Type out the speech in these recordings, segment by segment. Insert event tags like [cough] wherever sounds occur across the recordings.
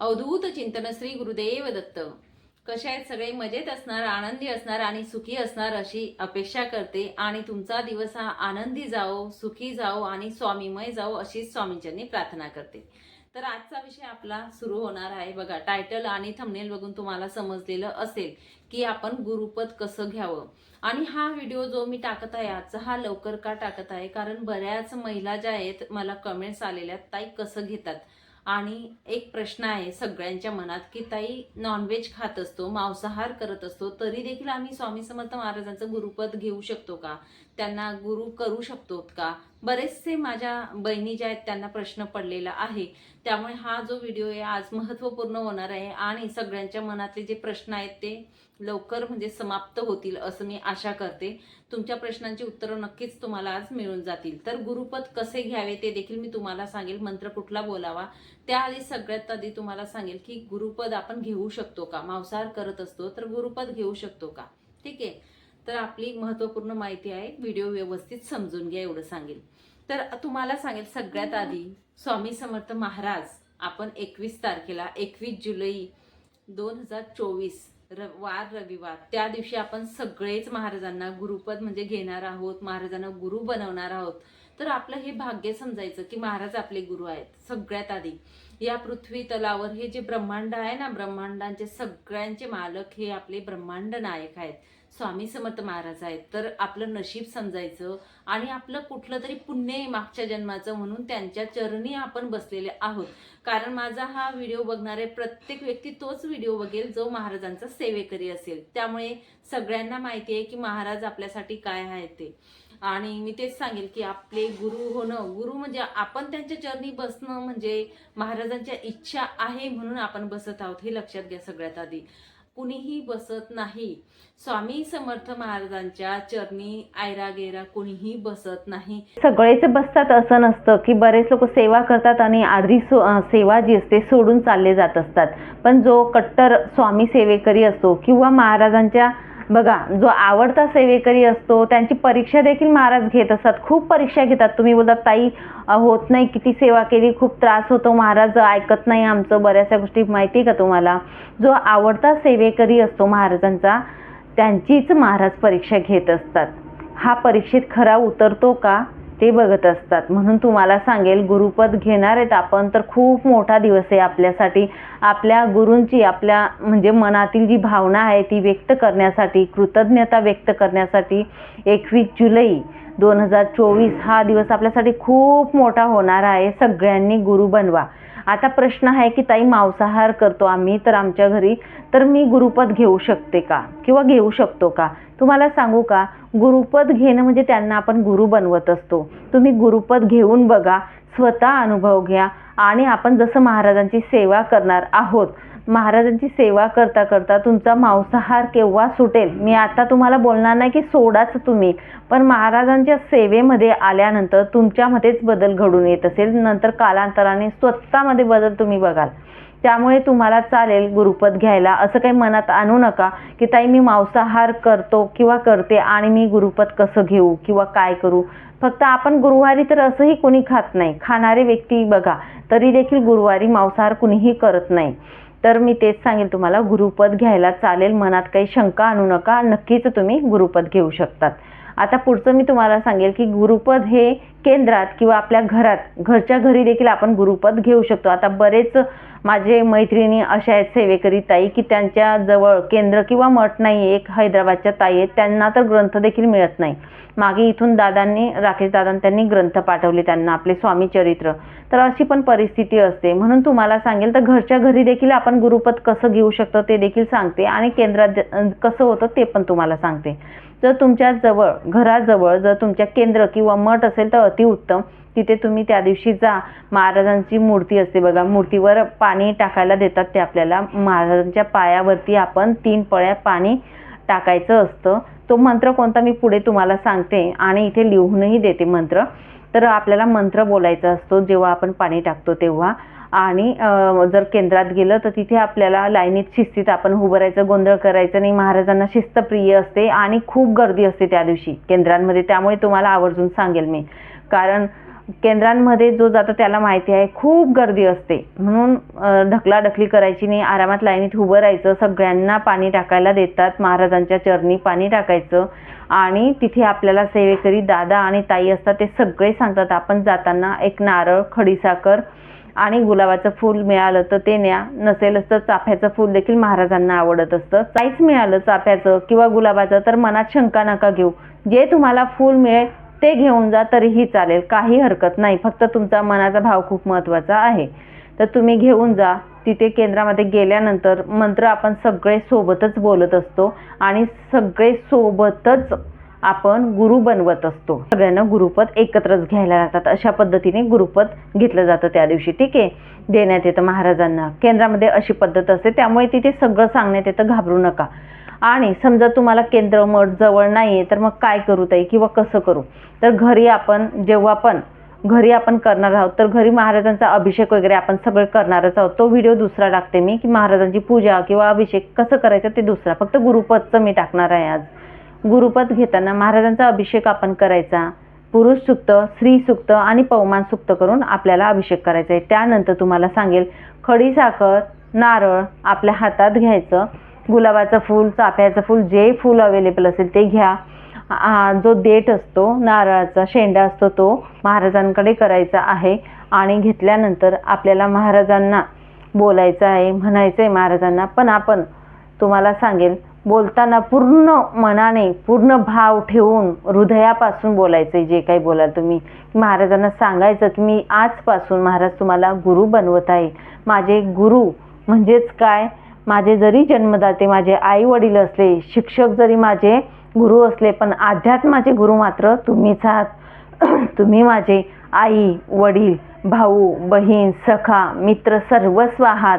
अवधूत चिंतन श्री गुरुदेव दत्त. कशा आहेत सगळे? मजेत असणार आनंदी असणार आणि सुखी असणार अशी अपेक्षा करते. आणि तुमचा दिवस हा आनंदी जाओ सुखी जाओ आणि स्वामीमय जाओ अशी स्वामींच्यांनी प्रार्थना करते. तर आजचा विषय आपला सुरू होणार आहे. बघा टायटल आणि थंबनेल बघून तुम्हाला समजलेलं असेल की आपण गुरुपद कसं घ्यावं. आणि हा व्हिडिओ जो मी टाकत आहे आजचा हा लवकर का टाकत आहे? कारण बऱ्याच महिला ज्या आहेत मला कमेंट्स आलेल्या ताई कसं घेतात? आणि एक प्रश्न आहे सगळ्यांच्या मनात की ताई नॉनव्हेज खात असतो मांसाहार करत असतो तरी देखील आम्ही स्वामी समर्थ महाराजांचं गुरुपद घेऊ शकतो का? त्यांना गुरु करू शकतो का? बरेचसे माझ्या बहिणी ज्या आहेत त्यांना प्रश्न पडलेला आहे. त्यामुळे हा जो व्हिडिओ आहे आज महत्त्वपूर्ण होणार आहे आणि सगळ्यांच्या मनातले जे प्रश्न आहेत ते लवकर म्हणजे समाप्त होतील असं मी आशा करते. तुमच्या प्रश्नांची उत्तरं नक्कीच तुम्हाला आज मिळून जातील. तर गुरुपद कसे घ्यावे ते देखील मी तुम्हाला सांगेल. मंत्र कुठला बोलावा? त्याआधी सगळ्यात आधी तुम्हाला सांगेल की गुरुपद आपण घेऊ शकतो का? मांसाहार करत असतो तर गुरुपद घेऊ शकतो का? ठीक आहे. तर आपली महत्त्वपूर्ण माहिती आहे व्हिडिओ व्यवस्थित समजून घ्या एवढं सांगेल. तर तुम्हाला सांगेल सगळ्यात आधी स्वामी समर्थ महाराज आपण एकवीस तारखेला एकवीस जुलै दोन हजार चोवीस र वार रविवार त्या दिवशी आपण सगळेच महाराजांना गुरुपद म्हणजे घेणार आहोत महाराजांना गुरु बनवणार आहोत. तर आपलं हे भाग्य समजायचं की महाराज आपले गुरु आहेत सगळ्यात आधी. या पृथ्वी तलावर हे जे ब्रह्मांड आहे ना ब्रह्मांडांचे सगळ्यांचे मालक हे आपले ब्रह्मांड नायक आहेत. स्वामी समर्थ महाराज आहेत तर आपलं नशीब समजायचं आणि आपलं कुठलं तरी पुण्य आहे मागच्या जन्माचं म्हणून त्यांच्या चरणी आपण बसलेले आहोत. कारण माझा हा व्हिडिओ बघणारे प्रत्येक व्यक्ती तोच व्हिडिओ बघेल जो महाराजांचा सेवेकरी असेल. त्यामुळे सगळ्यांना माहिती आहे की महाराज आपल्यासाठी काय आहे ते. आणि मी तेच सांगेल की आपले गुरु होणं गुरु म्हणजे आपण त्यांच्या चरणी बसणं म्हणजे महाराजांच्या इच्छा आहे म्हणून आपण बसत आहोत हे लक्षात घ्या सगळ्यात आधी. कुणीही बसत नाही. स्वामी समर्थ महाराजांच्या चरणी आयरा गेरा कुणीही बसत नाही. सगळेच बसतात असं नसतं की बरेच लोक सेवा करतात आणि अर्धी सो सेवा जी असते सोडून चालले जात असतात. पण जो कट्टर स्वामी सेवेकरी असतो किंवा महाराजांच्या बघा जो आवडता सेवेकरी असतो त्यांची परीक्षा देखील महाराज घेत असतात. खूप परीक्षा घेतात. तुम्ही बोलतात ताई होत नाही किती सेवा केली खूप त्रास होतो. महाराज ऐकत नाही आमचं बऱ्याचशा गोष्टी माहिती आहे का तुम्हाला? जो आवडता सेवेकरी असतो महाराजांचा त्यांचीच महाराज परीक्षा घेत असतात. हा परीक्षेत खरा उतरतो का? ते बघत असतात. म्हणून तुम्हाला सांगेल गुरुपद घेणार आहेत आपण तर खूप मोठा दिवस आहे आपल्यासाठी. आपल्या गुरूंची आपल्या म्हणजे मनातील जी भावना आहे ती व्यक्त करण्यासाठी कृतज्ञता व्यक्त करण्यासाठी एकवीस जुलै दोन हजार चोवीस हा दिवस आपल्यासाठी खूप मोठा होणार आहे. सगळ्यांनी गुरु बनवा. आता प्रश्न आहे की ताई मांसाहार करतो आम्ही तर आमच्या घरी तर मी गुरुपद घेऊ शकते का? किंवा घेऊ शकतो का? तुम्हाला सांगू का? गुरुपद घेणं म्हणजे त्यांना आपण गुरु बनवत असतो. तुम्ही गुरुपद घेऊन बघा स्वतः अनुभव घ्या आणि आपण जसं महाराजांची सेवा करणार आहोत महाराजांची सेवा करता करता तुमचा मांसाहार केव्हा सुटेल? मी आता तुम्हाला बोलणार नाही की सोडाच तुम्ही पण महाराजांच्या सेवेमध्ये आल्यानंतर तुमच्यामध्येच बदल घडून येत असेल. नंतर कालांतराने स्वतःमध्ये बदल तुम्ही बघाल. त्यामुळे तुम्हाला चालेल गुरुपद घ्यायला. असं काही मनात आणू नका की ताई मी मांसाहार करतो किंवा करते आणि मी गुरुपद कसं घेऊ किंवा काय करू? फक्त आपण गुरुवारी तर असंही कोणी खात नाही. खाणारे व्यक्ती बघा तरी देखील गुरुवारी मांसाहार कुणीही करत नाही. तर मी तेच सांगेल तुम्हाला गुरुपद घ्यायला चालेल मनात काही शंका आणू नका नक्कीच तुम्ही गुरुपद घेऊ शकतात. आता पुढचं मी तुम्हाला सांगेल की गुरुपद हे केंद्रात किंवा आपल्या घरात घरच्या घरी देखील आपण गुरुपद घेऊ शकतो. आता बरेच माझे मैत्रिणी अशा आहेत सेवेकरी ताई की त्यांच्या जवळ केंद्र किंवा मठ नाही एक हैदराबादच्या ताई आहेत त्यांना तर ग्रंथ देखील मिळत नाही. मागे इथून दादांनी राकेश दादांनी त्यांनी ग्रंथ पाठवले त्यांना आपले स्वामी चरित्र. तर अशी पण परिस्थिती असते. म्हणून तुम्हाला सांगेल तर घरच्या घरी देखील आपण गुरुपद कसं घेऊ शकतो ते देखील सांगते. आणि केंद्रात कसं होतं ते पण तुम्हाला सांगते. जर तुमच्या जवळ घराजवळ जर तुमच्या केंद्र किंवा मठ असेल तर अतिउत्तम. तिथे तुम्ही त्या दिवशी जा. महाराजांची मूर्ती असते बघा. मूर्तीवर पाणी टाकायला देतात ते आपल्याला. महाराजांच्या पायावरती आपण तीन पळ्या पाणी टाकायचं असतं. तो मंत्र कोणता मी पुढे तुम्हाला सांगते आणि इथे लिहूनही देते मंत्र. तर आपल्याला मंत्र बोलायचा असतो जेव्हा आपण पाणी टाकतो तेव्हा. आणि जर केंद्रात गेलं तर तिथे आपल्याला लाईनीत शिस्तीत आपण उभं राहायचं गोंधळ करायचं नाही महाराजांना शिस्त प्रिय असते आणि खूप गर्दी असते त्या दिवशी केंद्रांमध्ये. त्यामुळे तुम्हाला आवर्जून सांगेल मी. कारण केंद्रांमध्ये जो जातो त्याला माहिती आहे खूप गर्दी असते. म्हणून ढकलाढकली करायची नाही आरामात लाईनीत उभं राहायचं सगळ्यांना पाणी टाकायला देतात महाराजांच्या चरणी पाणी टाकायचं आणि तिथे आपल्याला सेवेकरी दादा आणि ताई असतात ते सगळे सांगतात आपण जाताना एक नारळ खडीसाखर आणि गुलाबाचं फूल मिळालं तर ते न्या नसेलच तर चाफ्याचं फूल देखील महाराजांना आवडत असतं. काहीच मिळालं चाफ्याचं किंवा गुलाबाचं तर मनात शंका नका घेऊ. जे तुम्हाला फूल मिळेल ते घेऊन जा तरीही चालेल. काही हरकत नाही. फक्त तुमचा मनाचा भाव खूप महत्त्वाचा आहे. तर तुम्ही घेऊन जा. तिथे केंद्रामध्ये गेल्यानंतर मंत्र आपण सगळे सोबतच बोलत असतो आणि सगळे सोबतच आपण गुरु बनवत असतो. सगळ्यांना गुरुपद एकत्रच घ्यायला लागतात. अशा पद्धतीने गुरुपद घेतलं जातं त्या दिवशी. ठीक आहे? देण्यात येतं महाराजांना. केंद्रामध्ये अशी पद्धत असते. त्यामुळे तिथे सगळं सांगण्यात येतं. घाबरू नका. आणि समजा तुम्हाला केंद्र मठ जवळ नाही आहे तर मग काय करू ताई? किंवा कसं करू? तर घरी आपण जेव्हा पण घरी आपण करणार आहोत तर घरी महाराजांचा अभिषेक वगैरे आपण सगळं करणारच आहोत. तो व्हिडिओ दुसरा टाकते मी की महाराजांची पूजा किंवा अभिषेक कसं करायचं ते दुसरा. फक्त गुरुपदचं मी टाकणार आहे आज. गुरुपद घेताना महाराजांचा अभिषेक आपण करायचा. पुरुष सुक्त स्त्री सुक्त आणि पवमान सुक्त करून आपल्याला अभिषेक करायचा आहे. त्यानंतर तुम्हाला सांगेल खडी साखर नारळ आपल्या हातात घ्यायचं. गुलाबाचं फूल चाफ्याचं फूल जे फूल अवेलेबल असेल ते घ्या. जो देठ असतो नारळाचा शेंडा असतो तो महाराजांकडे करायचा आहे. आणि घेतल्यानंतर आपल्याला महाराजांना बोलायचं आहे म्हणायचं आहे महाराजांना. पण आपण तुम्हाला सांगेल बोलताना पूर्ण मनाने पूर्ण भाव ठेवून हृदयापासून बोलायचं जे काही बोलाल तुम्ही. महाराजांना सांगायचं की मी आजपासून महाराज तुम्हाला गुरु बनवत आहे. माझे गुरु म्हणजेच काय? माझे जरी जन्मदाते माझे आई वडील असले शिक्षक जरी माझे गुरु असले पण अध्यात्माचे गुरु मात्र तुम्हीच आहात. [clears throat] तुम्ही माझे आई वडील भाऊ बहीण सखा मित्र सर्वस्व आहात.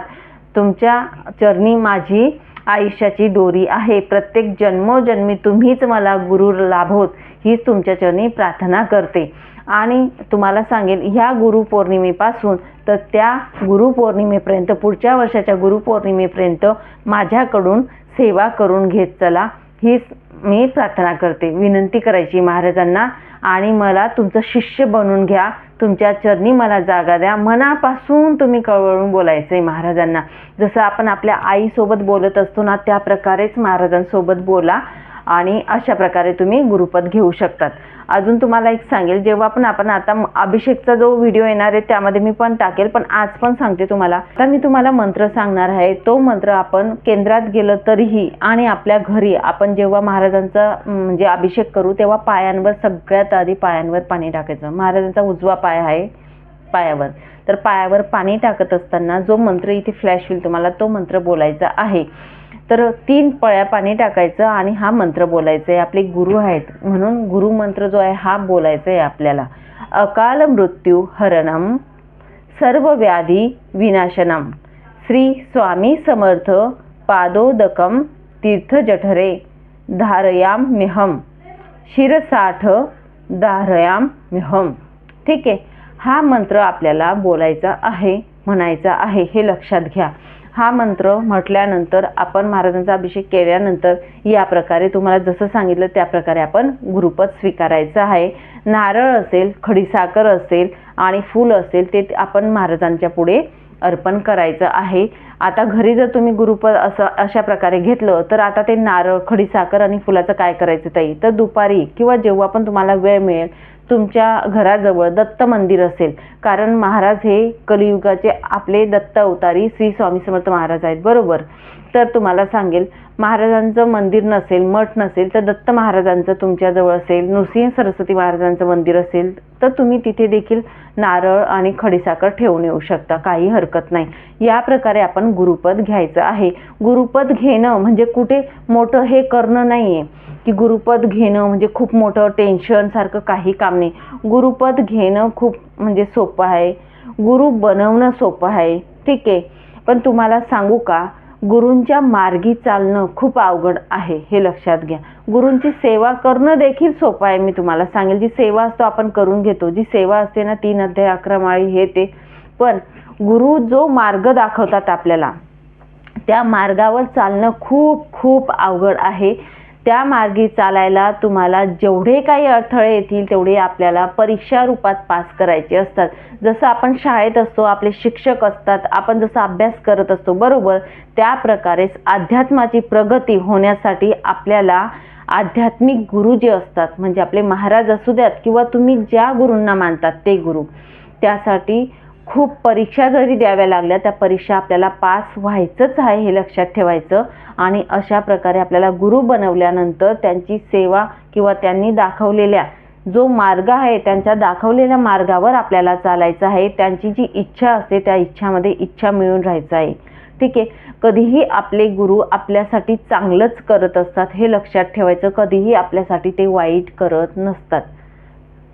तुमच्या चरणी माझी आयुष्याची दोरी आहे. प्रत्येक जन्मोजन्मी तुम्हीच मला गुरु लाभोत हीच तुमच्या चरणी प्रार्थना करते. आणि तुम्हाला सांगेल ह्या गुरुपौर्णिमेपासून तर त्या गुरुपौर्णिमेपर्यंत पुढच्या वर्षाच्या गुरुपौर्णिमेपर्यंत माझ्याकडून सेवा करून घेत चला. हीच मी प्रार्थना करते. विनंती करायची महाराजांना आणि मला तुमचं शिष्य बनवून घ्या. तुमच्या चरणी मला जागा द्या. मनापासून तुम्ही कळवळून बोलायचं आहे महाराजांना. जसं आपण आपल्या आईसोबत बोलत असतो ना त्या प्रकारेच महाराजांसोबत बोला. आणि अशा प्रकारे तुम्ही गुरुपद घेऊ शकतात. अजून तुम्हाला एक सांगेल जेव्हा पण आपण आता अभिषेकचा जो व्हिडिओ येणार आहे त्यामध्ये मी पण टाकेल पण आज पण सांगते तुम्हाला. आता मी तुम्हाला मंत्र सांगणार आहे तो मंत्र आपण केंद्रात गेलं तरीही आणि आपल्या घरी आपण जेव्हा महाराजांचा म्हणजे अभिषेक करू तेव्हा पायांवर सगळ्यात आधी पायांवर पाणी टाकायचं. महाराजांचा उजवा पाय आहे पायावर. तर पायावर पाणी टाकत असताना जो मंत्र इथे फ्लॅश होईल तुम्हाला तो मंत्र बोलायचा आहे. तर तीन पळ्या पाणी टाकायचं आणि हा मंत्र बोलायचा आहे आपले गुरु आहेत. म्हणून गुरु मंत्र जो आहे हा बोलायचा आहे आपल्याला. अकाल मृत्यू हरणम सर्व व्याधी विनाशनम. श्री स्वामी समर्थ पादोदकम तीर्थ जठरे धारयाम मिहम. शिरसाठ धारयाम मिहम. ठीक आहे? हा मंत्र आपल्याला बोलायचा आहे म्हणायचा आहे. हे लक्षात घ्या. हा मंत्र म्हटल्यानंतर आपण महाराजांचा अभिषेक केल्यानंतर या प्रकारे तुम्हाला जसं सांगितलं त्या प्रकारे आपण गुरुपद स्वीकारायचं आहे. नारळ असेल खडीसाखर असेल आणि फूल असेल ते आपण महाराजांच्या पुढे अर्पण करायचं आहे. आता घरी जर तुम्ही गुरुपद असं अशा प्रकारे घेतलं तर आता ते नारळ खडीसाखर आणि फुलाचं काय करायचं ताई? तर दुपारी किंवा जेव्हा पण तुम्हाला वेळ मिळेल तुमच्या घराजवळ दत्त मंदिर असेल. कारण महाराज हे कलियुगाचे आपले दत्त अवतारी श्री स्वामी समर्थ महाराज आहेत. बरोबर. तर तुम्हाला सांगेल महाराजांचं मंदिर नसेल मठ नसेल तर दत्त महाराजांचं तुमच्याजवळ असेल नृसिंह सरस्वती महाराजांचं मंदिर असेल तर तुम्ही तिथे देखील नारळ आणि खडीसाखर ठेवून येऊ शकता काही हरकत नाही. या प्रकारे आपण गुरुपद घ्यायचं आहे. गुरुपद घेणं म्हणजे कुठे मोठं हे करणं नाही आहे की गुरुपद घेणं म्हणजे खूप मोठं टेन्शनसारखं काही काम नाही. गुरुपद घेणं खूप म्हणजे सोपं आहे. गुरु बनवणं सोपं आहे. ठीक आहे. पण तुम्हाला सांगू का? गुरूंच्या मार्गी चालणं खूप अवघड आहे हे लक्षात घ्या. गुरूंची सेवा करणं देखील सोपं आहे मी तुम्हाला सांगेल. जी सेवा असतो आपण करून घेतो. जी सेवा असते ना तीन अध्याय अकरा माळी हे ते. पण गुरु जो मार्ग दाखवतात आपल्याला त्या मार्गावर चालणं खूप खूप अवघड आहे. त्या मार्गी चालायला तुम्हाला जेवढे काही अडथळे येतील तेवढे आपल्याला परीक्षा रूपात पास करायचे असतात. जसं आपण शाळेत असतो आपले शिक्षक असतात आपण जसं अभ्यास करत असतो बरोबर? त्या प्रकारेच अध्यात्माची प्रगती होण्यासाठी आपल्याला आध्यात्मिक गुरु जे असतात म्हणजे आपले महाराज असू द्यात किंवा तुम्ही ज्या गुरूंना मानतात ते गुरु त्यासाठी खूप परीक्षा जरी द्याव्या लागल्या त्या परीक्षा आपल्याला पास व्हायचंच आहे हे लक्षात ठेवायचं. आणि अशा प्रकारे आपल्याला गुरु बनवल्यानंतर त्यांची सेवा किंवा त्यांनी दाखवलेल्या जो मार्ग आहे त्यांच्या दाखवलेल्या मार्गावर आपल्याला चालायचं आहे. त्यांची जी इच्छा असते त्या इच्छामध्ये इच्छा मिळून राहायचं आहे. ठीक आहे? कधीही आपले गुरु आपल्यासाठी चांगलंच करत असतात हे लक्षात ठेवायचं. कधीही आपल्यासाठी ते वाईट करत नसतात.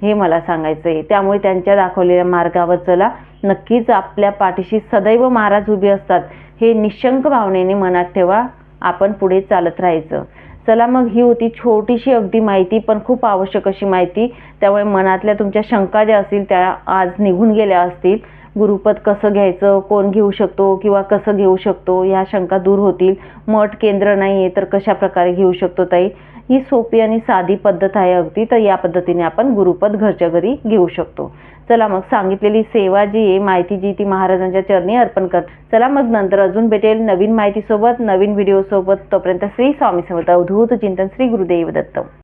हे मला सांगायचं आहे त्यामुळे त्यांच्या दाखवलेल्या मार्गावर चला. नक्कीच आपल्या पाठीशी सदैव महाराज उभे असतात. हे निशंक भावनेने मनात ठेवा आपण पुढे चालत राहायचं. चला मग ही होती छोटीशी अगदी माहिती पण खूप आवश्यक अशी माहिती. त्यामुळे मनातल्या तुमच्या शंका ज्या असतील त्या आज निघून गेल्या असतील. गुरुपद कसं घ्यायचं कोण घेऊ शकतो किंवा कसं घेऊ शकतो ह्या शंका दूर होतील. मठ केंद्र नाही आहे तर कशा प्रकारे घेऊ शकतो ताई? ही सोपी आणि साधी पद्धत आहे अगदी तर या पद्धतीने आपण गुरुपद घरच्या घरी घेऊ शकतो. चला मग सांगितलेली सेवा जी आहे माहिती जी ती महाराजांच्या चरणी अर्पण कर. चला मग नंतर अजून भेटेल नवीन माहितीसोबत नवीन व्हिडिओसोबत तोपर्यंत श्री स्वामी समर्थ. अवधूत चिंतन श्री गुरुदेव दत्त.